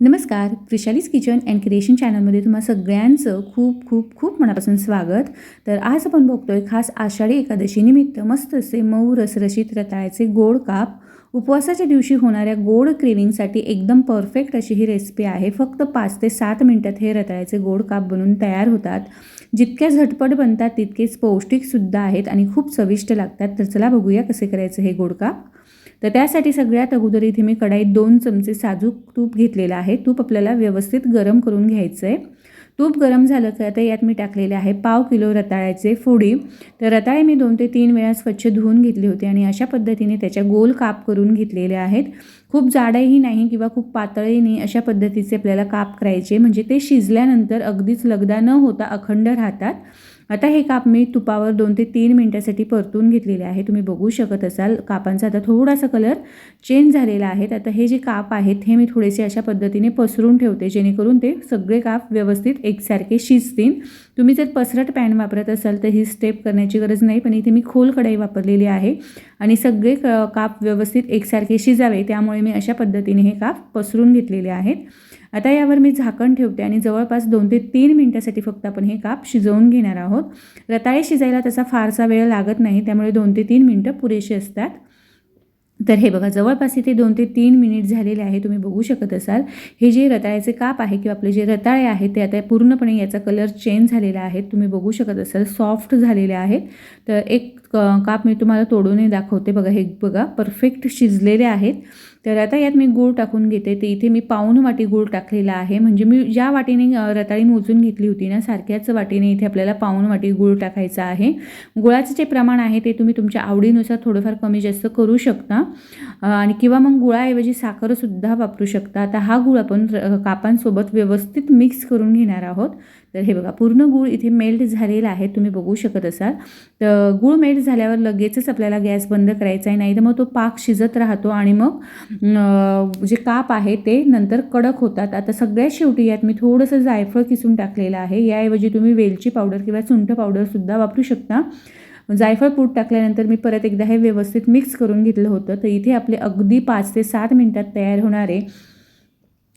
नमस्कार त्रिशालीज kitchen and creation चॅनलमध्ये तुम्हा सगळ्यांचं खूप खूप खूप मनापासून स्वागत. तर आज आपण बघतोय खास आषाढी एकादशीनिमित्त मस्त असे मऊ रसरशीत रताळ्याचे गोड काप. उपवासाच्या दिवशी होणाऱ्या गोड क्रेविंगसाठी एकदम परफेक्ट अशी ही रेसिपी आहे. फक्त पाच ते सात मिनटात हे रताळ्याचे गोड काप बनून तयार होतात. जितक्या झटपट बनतात तितकेच पौष्टिकसुद्धा आहेत आणि खूप चविष्ट लागतात. तर चला बघूया कसे करायचे हे गोड काप. तर त्यासाठी सगळ्यात अगोदर इथे मी कढाईत दोन चमचे साजूक तूप घेतलेलं आहे. तूप आपल्याला व्यवस्थित गरम करून घ्यायचं आहे तूप गरम झालं की आता यात मी टाकलेले आहे पाव किलो रताळ्याचे फोडी. तर रताळे मी दोन ते तीन वेळा स्वच्छ धुवून घेतले होते आणि अशा पद्धतीने त्याच्या गोल काप करून घेतलेले आहेत. खूप जाडही नाही किंवा खूप पातळही नाही अशा पद्धतीचे आपल्याला काप करायचे. म्हणजे ते शिजल्यानंतर अगदीच लगदा न होता अखंड राहतात. आता हे काप मी तुपावर दोन ते तीन मिनटासाठी परतून घेतलेले आहे. तुम्ही बघू शकत असाल कापांचा आता थोडासा कलर चेंज झालेला आहे. आता हे जे काप आहेत हे मी थोडेसे अशा पद्धतीने पसरून ठेवते जेणेकरून ते सगळे काप व्यवस्थित एकसारखे शिजतील. तुम्ही जर पसरट पॅन वापरत असाल तर ही स्टेप करण्याची गरज नाही पण इथे मी खोल कढाई वापरलेली आहे आणि सगळे क काप व्यवस्थित एकसारखे शिजावे त्यामुळे मी अशा पद्धतीने हे काप पसरून घेतलेले आहेत. आता यावर मी झाकण ठेवते आणि जवळपास दोन ते तीन मिनटासाठी फक्त आपण हे काप शिजवून घेणार आहोत. रताळे शिजायला तसा फारसा वेळ लागत नाही त्यामुळे दोन ते तीन मिनटं पुरेशी असतात. तर हे बघा जवळपास इथे दोन ते तीन मिनिट झालेले आहे तुम्ही बघू शकत असाल. हे जे रताळ्याचे काप आहे किंवा आपले जे रताळे आहेत ते आता पूर्णपणे याचा कलर चेंज झालेला आहे. तुम्ही बघू शकत असाल सॉफ्ट झालेले आहेत. तर एक काप मी तुम्हाला तोडूनही दाखवते. बघा हे बघा परफेक्ट शिजलेले आहेत. तर आता यात मी गूळ टाकून घेते. ते इथे मी पाऊन वाटी गूळ टाकलेला आहे. म्हणजे मी ज्या वाटीने रताळी मोजून घेतली होती ना सारख्याच वाटीने इथे आपल्याला पाऊन वाटी गूळ टाकायचा आहे. गुळाचं जे प्रमाण आहे ते तुम्ही तुमच्या आवडीनुसार थोडंफार कमी जास्त करू शकता. आणि किंवा मग गुळाऐवजी साखरसुद्धा वापरू शकता. आता हा गूळ आपण कापांसोबत व्यवस्थित मिक्स करून घेणार आहोत. तर हे बघा पूर्ण गूळ इथे मेल्ट झालेला आहे. तुम्ही बघू शकत असाल. तर गूळ मेल्ट झाल्यावर लगेचच आपल्याला गॅस बंद करायचा आहे. नाही तर मग तो पाक शिजत राहतो आणि मग जे काप आहे ते नंतर कडक होतात. आता सगळ्यात शेवटी यात मी थोडंसं जायफळ किसून टाकलेलं आहे. याऐवजी तुम्ही वेलची पावडर किंवा सुंठ पावडरसुद्धा वापरू शकता. जायफळ पूड टाकल्यानंतर मी परत एकदा हे व्यवस्थित मिक्स करून घेतलं होतं. तर इथे आपले अगदी पाच ते सात मिनटात तयार होणारे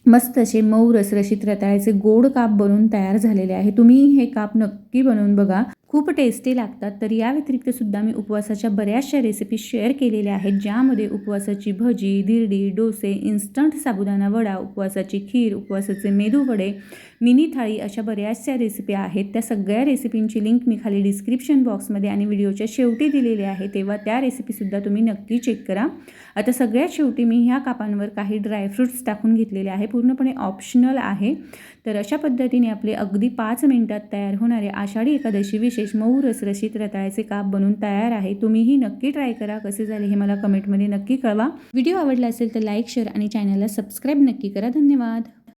मस्त असे मऊ रसरशीत रताळ्याचे गोड काप बनवून तयार झालेले आहे. तुम्ही हे काप नक्की बनवून बघा. खूप टेस्टी लागतात. तर या व्यतिरिक्त सुद्धा मी उपवासाच्या बऱ्याचशा रेसिपी शेअर केलेल्या आहेत ज्यामध्ये उपवासाची भजी धिरडी डोसे इन्स्टंट साबुदाणा वडा उपवासाची खीर उपवासाचे मेदू वडे मिनी थाळी अशा बऱ्याचशा रेसिपी आहेत. त्या सगळ्या रेसिपींची लिंक मी खाली डिस्क्रिप्शन बॉक्समध्ये आणि व्हिडिओच्या शेवटी दिलेली आहे तेव्हा त्या रेसिपीसुद्धा तुम्ही नक्की चेक करा. आता सगळ्यात शेवटी मी ह्या कापांवर काही ड्रायफ्रूट्स टाकून घेतलेले आहे पूर्णपणे ऑप्शनल आहे. तर अशा पद्धतीने आपले अगदी पाच मिनिटात तयार होणारे आषाढी एकादशी विशेष मऊ रसरशीत रताळ्याचे काप बनून तयार आहे. तुम्हीही नक्की ट्राय करा. कसे झाले हे मला कमेंटमध्ये नक्की कळवा. व्हिडिओ आवडला असेल तर लाईक शेअर आणि चॅनलला सबस्क्राईब नक्की करा. धन्यवाद.